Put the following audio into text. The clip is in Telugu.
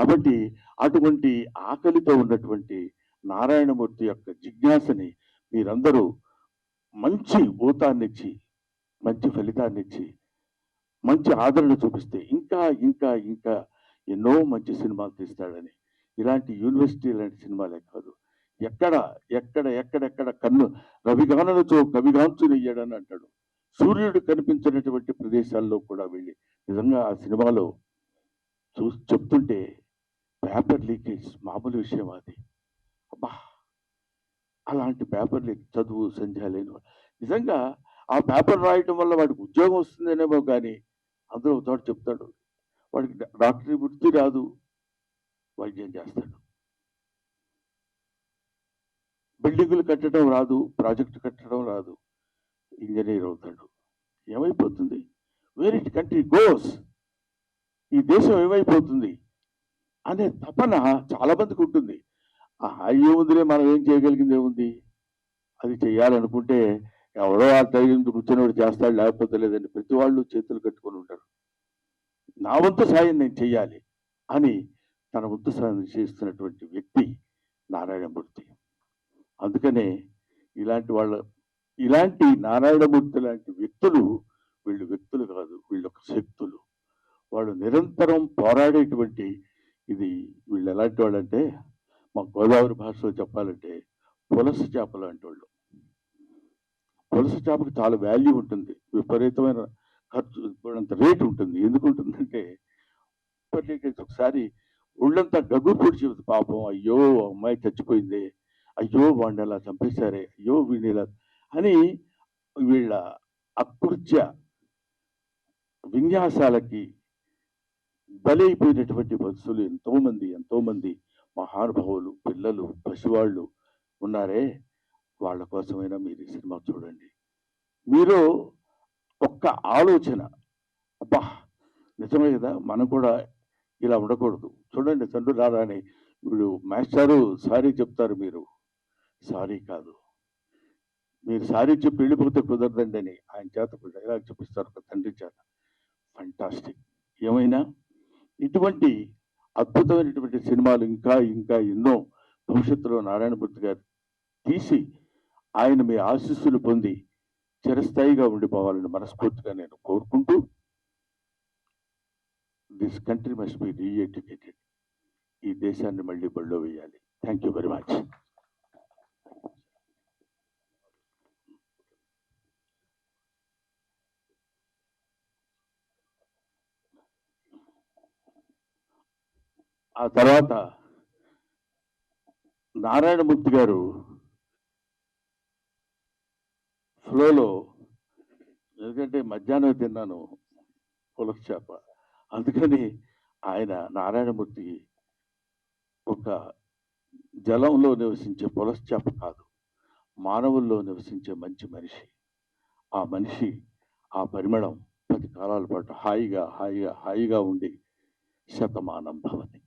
కాబట్టి అటువంటి ఆకలితో ఉన్నటువంటి నారాయణమూర్తి యొక్క జిజ్ఞాసని మీరందరూ మంచి ఊతాన్నిచ్చి మంచి ఫలితాన్నిచ్చి మంచి ఆదరణ చూపిస్తే ఇంకా ఇంకా ఇంకా ఎన్నో మంచి సినిమాలు తీస్తాడని. ఇలాంటి యూనివర్సిటీ లాంటి సినిమాలే కాదు ఎక్కడ ఎక్కడ ఎక్కడెక్కడ కన్ను రవిగానలతో కవిగాంచునయ్యాడని అంటాడు. సూర్యుడు కనిపించినటువంటి ప్రదేశాల్లో కూడా వెళ్ళి నిజంగా ఆ సినిమాలో చూ చెప్తుంటే పేపర్ లీకేజ్ మామూలు విషయం అది. అబ్బా! అలాంటి పేపర్ లీక్ చదువు సంధ్య లేని నిజంగా ఆ పేపర్ రాయటం వల్ల వాడికి ఉద్యోగం వస్తుందనేమో కానీ అందరూ ఒక చెప్తాడు. వాడికి డాక్టర్ డాక్టరీ వృత్తి రాదు. వైద్యం చేస్తాడు? బిల్డింగులు కట్టడం రాదు ప్రాజెక్టు కట్టడం రాదు. ఇంజనీర్ అవుతాడు. ఏమైపోతుంది? Where it country goes. ఈ దేశం ఏమైపోతుంది? అనే తపన చాలా మందికి ఉంటుంది. ఆ ఏముందిలే మనం ఏం చేయగలిగింది ఏముంది? అది చేయాలనుకుంటే ఎవడో ఆ ధైర్యం కూర్చొని చేస్తాడు లేకపోతే లేదండి. ప్రతి వాళ్ళు చేతులు కట్టుకొని ఉంటారు. నా వంతు సాయం నేను చెయ్యాలి అని తన వంతు సాయం చేస్తున్నటువంటి వ్యక్తి నారాయణమూర్తి అందుకనే ఇలాంటి వాళ్ళ ఇలాంటి నారాయణమూర్తి లాంటి వ్యక్తులు వీళ్ళు వ్యక్తులు కాదు వీళ్ళు శక్తులు. వాళ్ళు నిరంతరం పోరాడేటువంటి ఇది వీళ్ళు ఎలాంటి వాళ్ళంటే మా గోదావరి భాషలో చెప్పాలంటే పులస చేపలు లాంటి పులస చేపకి చాలా వాల్యూ ఉంటుంది. విపరీతమైన ఖర్చు అంత రేటు ఉంటుంది. ఎందుకు ఉంటుందంటే ఇప్పటికీ ఒకసారి ఒళ్ళంతా గగ్గు పొడిచి పాపం అయ్యో అమ్మాయి చచ్చిపోయింది. అయ్యో వాడిని అలా చంపేశారే. అయ్యో వీడిని ఇలా అని వీళ్ళ అకృత్య విన్యాసాలకి బలైపోయినటువంటి బస్సులు ఎంతోమంది ఎంతోమంది మహానుభావులు పిల్లలు పసివాళ్ళు ఉన్నారే? వాళ్ళ కోసమైనా మీరు ఈ సినిమా చూడండి. మీరు ఒక్క ఆలోచన అబ్బా నిజమే కదా మనం కూడా ఇలా ఉండకూడదు. చూడండి తండ్రి రారా అని వీడు మాస్టారు సారీ చెప్తారు మీరు. సారీ కాదు. మీరు సారీ చెప్పి వెళ్ళిపోతే కుదరదండి అని ఆయన చేత డైలాగ్ చూపిస్తారు ఒక తండ్రి చేత. ఫంటాస్టిక్ ఏమైనా? ఇటువంటి అద్భుతమైనటువంటి సినిమాలు ఇంకా ఇంకా ఎన్నో భవిష్యత్తులో నారాయణమూర్తి గారు తీసి ఆయన మీ ఆశీస్సులు పొంది చిరస్థాయిగా ఉండిపోవాలని మనస్ఫూర్తిగా నేను కోరుకుంటూ this country must be reeducated. ఈ దేశాన్ని మళ్ళీ బడిలో వేయాలి. Thank you very much. ఆ తర్వాత నారాయణమూర్తి గారు ఫ్లోలో ఎందుకంటే మధ్యాహ్నం తిన్నాను పులస చేప. అందుకని ఆయన నారాయణమూర్తి ఒక జలంలో నివసించే పులస చేప కాదు మానవుల్లో నివసించే మంచి మనిషి. ఆ మనిషి ఆ పరిమళం పది కాలాల పాటు హాయిగా హాయిగా హాయిగా ఉండి శతమానం భవతి.